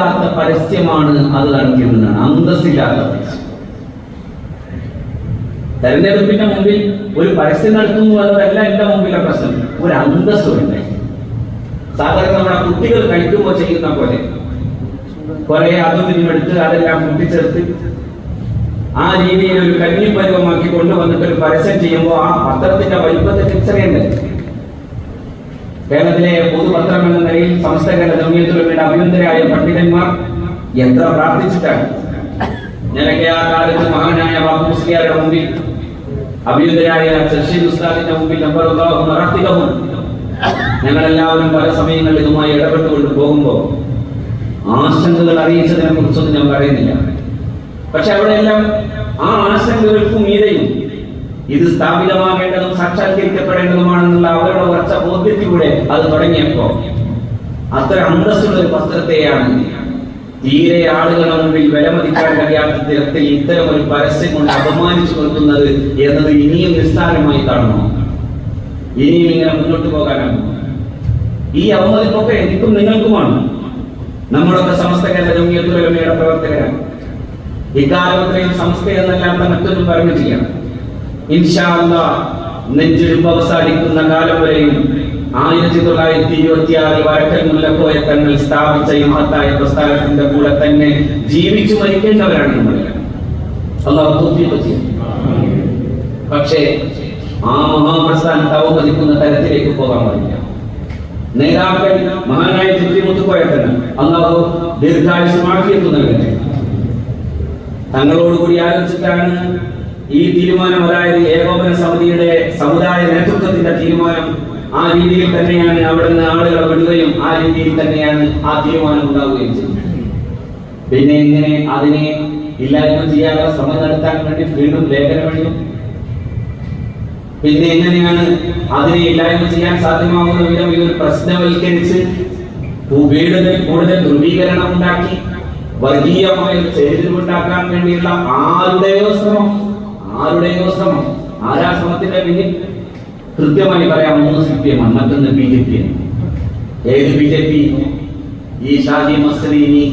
അന്തസ്സില്ലാത്ത പരസ്യമാണ് അത് കാണിക്കുന്നതാണ്. അന്തസ്സില്ലാത്ത തെരഞ്ഞെടുപ്പിന്റെ മുമ്പിൽ ഒരു പരസ്യം നടത്തുന്നു എന്നതല്ല എന്റെ മുമ്പിലെ പ്രശ്നം. ഒരു അന്തസ് വേണ്ടേ സാധാരണ നമ്മുടെ കുട്ടികൾ കഴിക്കുമ്പോൾ ചെയ്യുന്ന പോലെ. കുറെ അതും എടുത്ത് അതെല്ലാം കൂട്ടിച്ചേർത്ത് ആ രീതിയിൽ ഒരു കഞ്ഞിപ്പരുവമാക്കി കൊണ്ടുവന്നിട്ട് ഒരു പരസ്യം ചെയ്യുമ്പോൾ ആ പത്രത്തിന്റെ വലിപ്പത്തെ തിരിച്ചറിയണ്ടേ കേരളത്തിലെ പൊതുപത്രം എന്ന നിലയിൽ കേരള ജമിയത്തുലമയുടെ അഭിനന്ദരായ പണ്ഡിതന്മാർ എത്ര പ്രാർത്ഥിച്ചിട്ടാണ്. ഞാനൊക്കെ ആ കാലത്ത് മഹാനായ ബാബു മുസ്ലിയാരുടെ മുമ്പിൽ അഭിനന്ദരായ ചർഷീദ് ഉസ്താദിന്റെ മുമ്പിൽ നമ്പർ നടത്തികവും ഞങ്ങളെല്ലാവരും പല സമയങ്ങളിൽ ഇതുമായി ഇടപെട്ടുകൊണ്ട് പോകുമ്പോൾ ആശങ്കകൾ അറിയിച്ചതിനെ കുറിച്ചൊന്നും ഞാൻ പറയുന്നില്ല. പക്ഷെ അവിടെ എല്ലാം ആ ആശങ്കകൾക്കും മീതെയും ഇത് സ്ഥാപിതമാകേണ്ടതും സാക്ഷാത്കരിക്കപ്പെടേണ്ടതുമാണെന്നുള്ള അവരുടെ ഉറച്ച ബോധ്യത്തിലൂടെ അത് തുടങ്ങിയപ്പോ അത്ര അന്തസ്സുള്ള ഒരു വസ്ത്രത്തെയാണ് തീരെ ആളുകളുടെ മുമ്പിൽ വിലമതിക്കാൻ കഴിയാത്ത തരത്തിൽ ഇത്തരം ഒരു പരസ്യം കൊണ്ട് അപമാനിച്ചു നിർത്തുന്നത് എന്നത് ഇനിയും നിസ്സാരമായി കാണണം ഇനിയും ഇങ്ങനെ മുന്നോട്ട് പോകാനാണ്. ഈ അവമതിപ്പൊക്കെ എനിക്കും നിങ്ങൾക്കുമാണ്. നമ്മളൊക്കെ സമസ്ത കേരള ജമിയത്തുലമയുടെ പ്രവർത്തകരാണ്. ഇക്കാലത്തെയും സമസ്ത എന്നല്ലാത്ത മറ്റൊന്നും പറഞ്ഞു ചെയ്യാം നെഞ്ചിടിപ്പ് അവസാനിക്കുന്ന കാലം വരെയും ആയിരത്തി തൊള്ളായിരത്തി ഇരുപത്തി ആറിൽ വരക്കൽ മുല്ലക്കോയ തങ്ങൾ സ്ഥാപിച്ച ഈ മഹത്തായ പ്രസ്ഥാനത്തിന്റെ കൂടെ തന്നെ ജീവിച്ചു മരിക്കേണ്ടവരാണ് ചെയ്യട്ടെ. പക്ഷേ ആ മഹാപ്രസ്ഥാനത്തെ അവമതിക്കുന്ന തരത്തിലേക്ക് പോകാൻ പാടില്ല. നേതാക്കൾ മഹാനായ ചിത്രി മുത്തുക്കോയ തന്നെ അള്ളാഹു ദീർഘായുസമാക്കിയെത്തു നൽകട്ടെ. തങ്ങളോടുകൂടി ആലോചിച്ചിട്ടാണ് ഈ തീരുമാനം അതായത് ഏകോപന സമിതിയുടെ സമുദായ നേതൃത്വത്തിന്റെ തീരുമാനം ആ രീതിയിൽ തന്നെയാണ് അവിടുന്ന് ആളുകളെ വിടുകയും ആ രീതിയിൽ തന്നെയാണ് ആ തീരുമാനം ഉണ്ടാവുകയും ചെയ്തത് പിന്നെ ഇങ്ങനെ അതിനെ ഇല്ലായ്മ ചെയ്യാനുള്ള ശ്രമം നടത്താൻ വേണ്ടി വീണ്ടും ലേഖനം എഴുതും. പിന്നെ എങ്ങനെയാണ് അതിനെ ഇല്ലായ്മ ചെയ്യാൻ സാധ്യമാകുന്ന വിധം ഇതൊരു പ്രശ്നവൽക്കരിച്ച് വീടുകൾ കൂടുതൽ ധ്രുവീകരണം ഉണ്ടാക്കി വർഗീയമായ ഒരു വേണ്ടിയുള്ള ആരുടെയോ ശ്രമം ആരുടെയോ ശ്രമം? ആരാ ശ്രമത്തിന്റെ പിന്നിൽ? കൃത്യമായി പറയാം മൂന്ന് സി പി എം ആണ്. മറ്റൊന്ന് ബി ജെ പി ഏത് ബി ജെ പി? ഈ ഷാജി മസ്ലിനി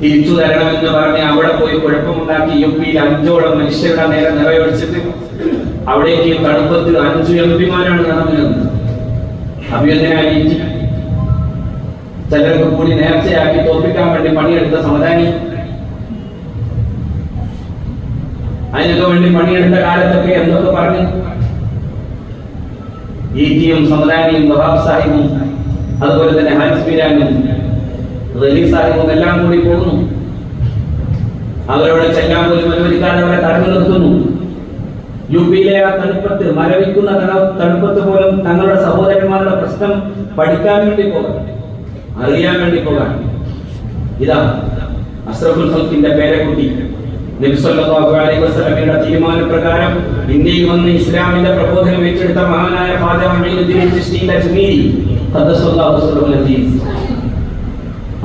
തിരിച്ചു തരണമെന്ന് പറഞ്ഞ് അവിടെ പോയി കുഴപ്പമുണ്ടാക്കി യു പിയിൽ അഞ്ചോളം മനുഷ്യരുടെ നേരെ നിറയൊഴിച്ചിട്ട് അവിടേക്ക് തണുപ്പത്ത് അഞ്ചു എം പിമാരാണ് നടന്നത് അഭ്യന്തരായി ചിലർക്ക് കൂടി നേർച്ചയാക്കി തോൽപ്പിക്കാൻ വേണ്ടി പണിയെടുത്ത സമുദാനി അതിനൊക്കെ വേണ്ടി പണിയെടുത്ത കാലത്തൊക്കെ എന്തൊക്കെ പറഞ്ഞു? ഈ ടിയും സാഹിബും അതുപോലെ തന്നെ ഹാരിസ് ബിരാനും റലീ സാഹിബും എല്ലാം കൂടി പോകുന്നു. അവരോട് ചെല്ലാൻ പോലും അനുവദിക്കാതെ അവരെ തടഞ്ഞു നിർത്തുന്നു. യു പിയിലെ ആ തണുപ്പത്ത് മരവിക്കുന്ന തണുപ്പത്ത് പോലും തങ്ങളുടെ സഹോദരന്മാരുടെ പ്രശ്നം പഠിക്കാൻ വേണ്ടി പോകാൻ അറിയാൻ വേണ്ടി പോകാൻ. ഇതാ അസ്രഫുൽ ഖൽക്കിന്റെ പേരക്കുട്ടി. ഇസ്ലാമിന്റെ പ്രബോധനം ഏറ്റെടുത്ത മഹാനായ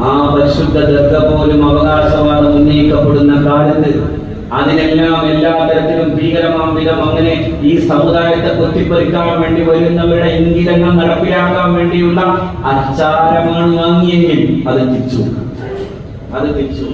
ആ പരിശുദ്ധ അവകാശവാദം ഉന്നയിക്കപ്പെടുന്ന കാലത്ത്. അതിനെല്ലാം എല്ലാ തരത്തിലും ഭീകരമാം വിധം അങ്ങനെ ഈ സമുദായത്തെ കൊത്തിപ്പറിക്കാൻ വേണ്ടി വരുന്നവരുടെ ഇംഗിതങ്ങൾ നടപ്പിലാക്കാൻ വേണ്ടിയുള്ള അച്ചാരമാണ് വാങ്ങിയെങ്കിൽ അത് തിരിച്ചു അത് തിരിച്ചു